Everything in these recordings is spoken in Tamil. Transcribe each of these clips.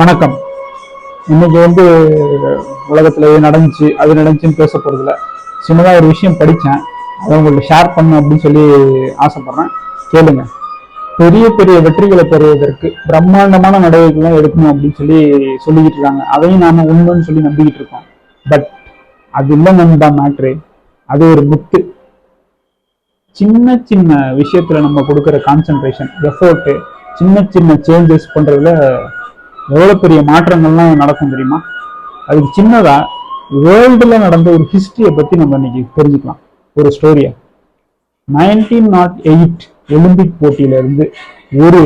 வணக்கம். இன்னைக்கு வந்து உலகத்துல எது நடந்துச்சு அது நடந்துச்சுன்னு பேச போறதுல சின்னதா ஒரு விஷயம் படிச்சேன் அதை உங்களுக்கு ஷேர் பண்ணும் அப்படின்னு சொல்லி ஆசைப்படுறேன். கேளுங்க. பெரிய பெரிய வெற்றிகளை பெறுவதற்கு பிரம்மாண்டமான நடவடிக்கைகள் எடுக்கணும் அப்படின்னு சொல்லி சொல்லிக்கிட்டு இருக்காங்க. அதையும் நாம உண்மைன்னு சொல்லி நம்பிக்கிட்டு இருக்கோம். பட் அது இல்லை நண்பா மேட்ரு அது ஒரு முத்து சின்ன சின்ன விஷயத்துல நம்ம கொடுக்குற கான்சென்ட்ரேஷன் எஃபோர்ட்டு சின்ன சின்ன சேஞ்சஸ் பண்றதுல எவ்வளோ பெரிய மாற்றங்கள்லாம் நடக்கும் தெரியுமா? அதுக்கு சின்னதா வேர்ல்டுல நடந்த ஒரு ஹிஸ்டரியை பத்தி நம்ம இன்னைக்கு தெரிஞ்சுக்கலாம். ஒரு ஸ்டோரியை நைன்டீன் நாட் எயிட் ஒலிம்பிக் போட்டியில இருந்து ஒரு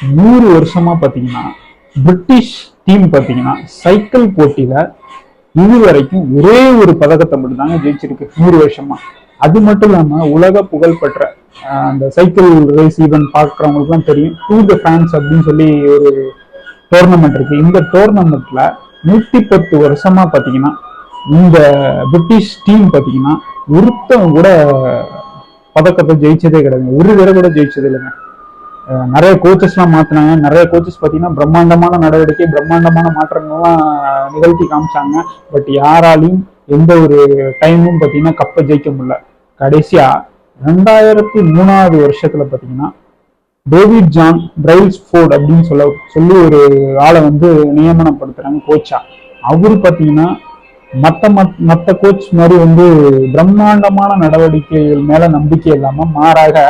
நூறு வருஷமா பார்த்தீங்கன்னா பிரிட்டிஷ் டீம் பார்த்தீங்கன்னா சைக்கிள் போட்டியில இது வரைக்கும் ஒரே ஒரு பதக்கத்தை மட்டும்தாங்க ஜெயிச்சிருக்கு நூறு வருஷமா. அது மட்டும் இல்லாம உலக புகழ்பெற்ற பெற்ற அந்த சைக்கிள் ரேஸ் ஈவென்ட் பார்க்குறவங்களுக்குலாம் தெரியும் டூ த ஃபேன்ஸ் அப்படின்னு சொல்லி ஒரு டோர்னமெண்ட் இருக்கு. இந்த டோர்னமெண்ட்ல நூத்தி பத்து வருஷமா பாத்தீங்கன்னா இந்த பிரிட்டிஷ் டீம் பாத்தீங்கன்னா ஒருத்தவங்க கூட பதக்கத்தை ஜெயிச்சதே கிடையாது. ஒரு தடவை கூட ஜெயிச்சது இல்லைங்க. நிறைய கோச்சஸ்லாம் மாத்தினாங்க. நிறைய கோச்சஸ் பார்த்தீங்கன்னா பிரம்மாண்டமான நடவடிக்கை பிரம்மாண்டமான மாற்றங்கள்லாம் நிகழ்த்தி காமிச்சாங்க. பட் யாராலையும் எந்த ஒரு டைமும் பார்த்தீங்கன்னா கப்பை ஜெயிக்க முடியல. கடைசியா ரெண்டாயிரத்தி மூணாவது வருஷத்துல பார்த்தீங்கன்னா டேவிட் ஜான் பிரைல்ஸ் ஃபோர்ட் அப்படின்னு சொல்ல சொல்லி ஒரு ஆளை வந்து நியமனப்படுத்துறாங்க கோச்சா அவர் பார்த்தீங்கன்னா மற்ற மற்ற கோச் மாதிரி வந்து பிரம்மாண்டமான நடவடிக்கைகள் மேல நம்பிக்கை இல்லாம மாறாக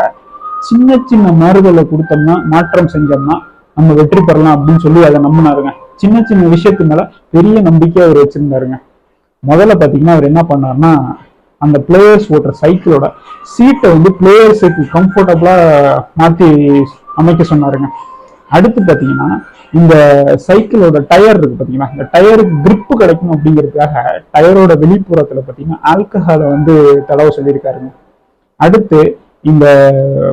சின்ன சின்ன மாறுதலை கொடுத்தோம்னா மாற்றம் செஞ்சோம்னா நம்ம வெற்றி பெறலாம் அப்படின்னு சொல்லி அதை நம்பினாருங்க. சின்ன சின்ன விஷயத்து மேல பெரிய நம்பிக்கை அவர் வச்சிருந்தாருங்க. முதல்ல பாத்தீங்கன்னா அவர் என்ன பண்ணாருன்னா அந்த பிளேயர்ஸ் ஓட்டுற சைக்கிளோட சீட்டை வந்து பிளேயர்ஸுக்கு கம்ஃபர்டபுளா மாற்றி அமைக்க சொன்னாருங்க. அடுத்து பாத்தீங்கன்னா இந்த சைக்கிளோட டயர் இருக்கு பார்த்தீங்கன்னா இந்த டயருக்கு கிரிப்பு கிடைக்கும் அப்படிங்கிறதுக்காக டயரோட வெளிப்புறத்தில் பார்த்தீங்கன்னா ஆல்கஹாலை வந்து தடவை சொல்லியிருக்காருங்க. அடுத்து இந்த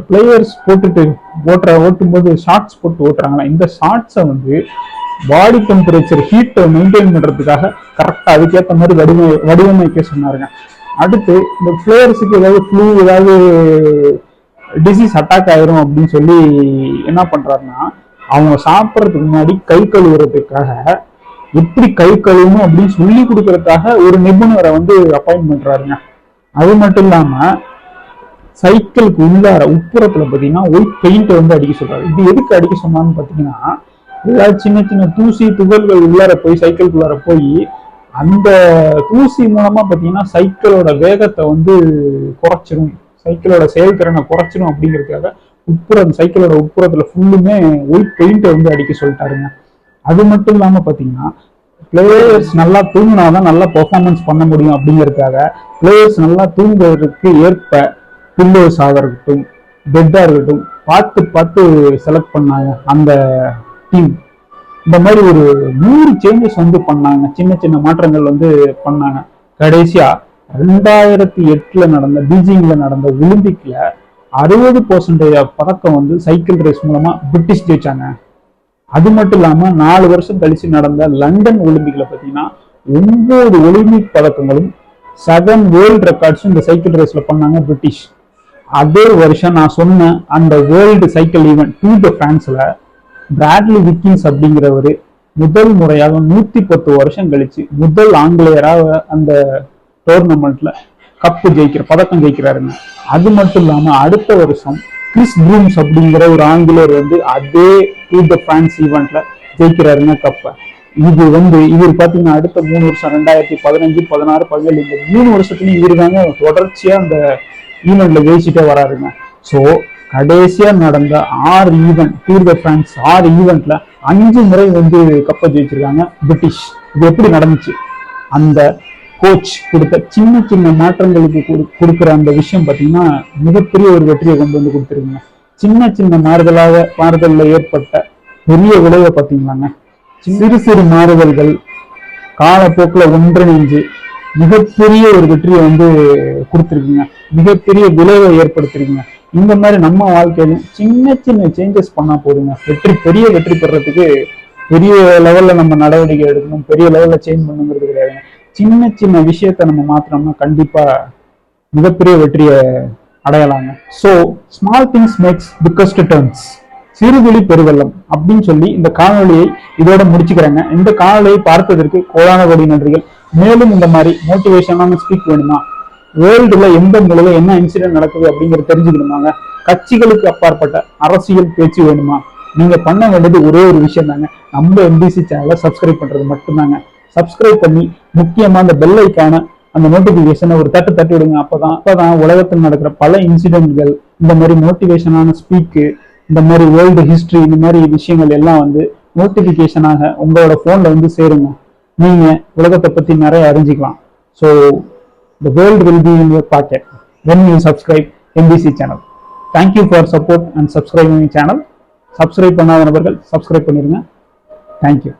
பிளேயர்ஸ் போட்டுட்டு ஓட்டுற ஓட்டும்போது ஷார்ட்ஸ் போட்டு ஓட்டுறாங்களா? இந்த ஷார்ட்ஸை வந்து பாடி டெம்பரேச்சர் ஹீட்டை மெயின்டைன் பண்றதுக்காக கரெக்டாக அதுக்கேற்ற மாதிரி வடிவ வடிவமைக்க சொன்னாருங்க. அடுத்து இந்த பிளேயர்ஸுக்கு ஏதாவது ஃப்ளூ ஏதாவது டிசீஸ் அட்டாக் ஆயிரும் அப்படின்னு சொல்லி என்ன பண்றாருன்னா அவங்க சாப்பிட்றதுக்கு முன்னாடி கை கழுவுறதுக்காக எப்படி கை கழுவணும் அப்படின்னு சொல்லி கொடுக்கறதுக்காக ஒரு நிபுணரை வந்து அப்பாயின்ட் பண்றாருங்க. அது மட்டும் இல்லாம சைக்கிளுக்கு உள்ளார உட்புறத்துல பாத்தீங்கன்னா ஒயிட் பெயிண்ட் வந்து அடிக்க சொல்றாரு. இது எதுக்கு அடிக்க சொன்னான்னு பாத்தீங்கன்னா ஏதாவது சின்ன சின்ன தூசி துகள்கள் உள்ளார போய் சைக்கிள்குள்ளார போய் அந்த தூசி மூலமா பாத்தீங்கன்னா சைக்கிளோட வேகத்தை வந்து குறைச்சிரும். சைக்கிளோட செயல்திறனை குறைச்சிரும் அப்படிங்கிறதுக்காக உட்புறம் சைக்கிளோட உட்புறத்துல ஃபுல்லுமே ஒயிட் பெயிண்ட்டை வந்து அடிக்க சொல்லிட்டாருங்க. அது மட்டும் இல்லாம பாத்தீங்கன்னா பிளேயர்ஸ் நல்லா தூங்கினாதான் நல்லா பெர்ஃபார்மன்ஸ் பண்ண முடியும் அப்படிங்கிறதுக்காக பிளேயர்ஸ் நல்லா தூங்குவதற்கு ஏற்ப பில்லோஸாக இருக்கட்டும் பெட்டாக இருக்கட்டும் பார்த்து பார்த்து செலக்ட் பண்ணாங்க அந்த டீம் இந்த மாதிரி ஒரு நூறு சேஞ்சஸ் வந்து பண்ணாங்க. சின்ன சின்ன மாற்றங்கள் வந்து பண்ணாங்க. கடைசியா ரெண்டாயிரத்தி எட்டுல நடந்த பீஜிங்ல நடந்த ஒலிம்பிக்ல அறுபது பர்சன்டேஜ் பதக்கம் வந்து சைக்கிள் ரேஸ் மூலமா பிரிட்டிஷ் ஜெயிச்சாங்க. அது மட்டும் இல்லாம நாலு வருஷம் கழிச்சு நடந்த லண்டன் ஒலிம்பிக்ல பாத்தீங்கன்னா ஒன்பது ஒலிம்பிக் பதக்கங்களும் செவன் வேர்ல்டு ரெக்கார்ட்ஸும் இந்த சைக்கிள் ரேஸ்ல பண்ணாங்க பிரிட்டிஷ். அதே வருஷம் நான் சொன்ன அந்த world cycle event tour de பிரான்ஸ்ல பிராட்லி விக்கின்ஸ் அப்படிங்கிறவர் முதல் முறையாக நூத்தி பத்து வருஷம் கழிச்சு முதல் ஆங்கிலேயராக அந்த டோர்னமெண்ட்ல கப்பு ஜெயிக்கிற பதக்கம் ஜெயிக்கிறாருங்க. அது மட்டும் இல்லாம அடுத்த வருஷம் கிறிஸ் ப்ரூம்ஸ் அப்படிங்கிற ஒரு ஆங்கிலேயர் வந்து அதே டூ த பிரான்ஸ் ஈவெண்ட்ல ஜெயிக்கிறாருங்க கப்பை இது வந்து இவர் பாத்தீங்கன்னா அடுத்த மூணு வருஷம் ரெண்டாயிரத்தி பதினஞ்சு பதினாறு பதினேழு இந்த மூணு வருஷத்துலயும் இவர் தாங்க தொடர்ச்சியா அந்த ஈவெண்ட்ல ஜெயிச்சுட்டே வராருங்க. ஸோ கடைசியா நடந்த ஆறு ஈவெண்ட் டூர் த பிரான்ஸ் ஆறு ஈவெண்ட்ல அஞ்சு முறை வந்து கப்பை ஜெயிச்சிருக்காங்க பிரிட்டிஷ். இது எப்படி நடந்துச்சு? அந்த கோச் கொடுத்த சின்ன சின்ன மாற்றங்களுக்கு கொடுக்குற கொடுக்கிற அந்த விஷயம் பார்த்தீங்கன்னா மிகப்பெரிய ஒரு வெற்றியை கொண்டு வந்து கொடுத்துருக்குங்க. சின்ன சின்ன மாறுதலாக மாறுதல்ல ஏற்பட்ட பெரிய விளைவை பார்த்தீங்களாங்க சிறு சிறு மாறுதல்கள் காலப்போக்கில் ஒன்றிணைஞ்சு மிகப்பெரிய ஒரு வெற்றியை வந்து கொடுத்துருக்குங்க. மிகப்பெரிய விளைவை ஏற்படுத்திருக்குங்க. இந்த மாதிரி நம்ம வாழ்க்கையிலும் சின்ன சின்ன சேஞ்சஸ் பண்ணா போதுங்க. வெற்றி பெரிய வெற்றி பெறதுக்கு பெரிய லெவல்ல நம்ம நடவடிக்கை எடுக்கணும். பெரிய லெவல்ல சேஞ்ச் பண்ணுங்கிறது கிடையாதுங்க சின்ன சின்ன விஷயத்த நம்ம மாத்தினோம்னா கண்டிப்பா மிகப்பெரிய வெற்றியை அடையலாங்க. So small things makes biggest turns சிறுதுளி பெருவெள்ளம் அப்படின்னு சொல்லி இந்த காணொலியை இதோட முடிச்சுக்கிறேங்க. இந்த காணொலியை பார்த்ததற்கு கோடான கோடி நன்றிகள். மேலும் இந்த மாதிரி மோட்டிவேஷனான ஸ்பீக் வேணுமா வேர்ல்டுல எந்த மூலையில என்ன இன்சிடென்ட் நடக்குது அப்படிங்கிறத தெரிஞ்சுக்கணுமாங்க. கட்சிகளுக்கு அப்பாற்பட்ட அரசியல் பேச்சு வேணுமா? நீங்க பண்ண வேண்டியது ஒரே ஒரு விஷயம் தாங்க. நம்ம எம்பிசி சேனலை சப்ஸ்கிரைப் பண்றது மட்டும்தாங்க. சப்ஸ்கிரைப் பண்ணி முக்கியமா அந்த பெல் ஐக்கான அந்த நோட்டிபிகேஷனை ஒரு தட்டு தட்டி விடுங்க. அப்பதான் அப்பதான் உலகத்தில் நடக்கிற பல இன்சிடென்ட்கள் இந்த மாதிரி மோட்டிவேஷனான ஸ்பீக்கு இந்த மாதிரி வேர்ல்டு ஹிஸ்டரி இந்த மாதிரி விஷயங்கள் எல்லாம் வந்து நோட்டிபிகேஷனாக உங்களோட போன்ல வந்து சேருங்க. நீங்க உலகத்தை பத்தி நிறைய அறிஞ்சிக்கலாம். So the world will be in your pocket when you subscribe MBC channel thank you for support and subscribing channel subscribe பண்ணாத நபர்கள் சப்ஸ்கிரைப் பண்ணிருங்க. தேங்க்யூ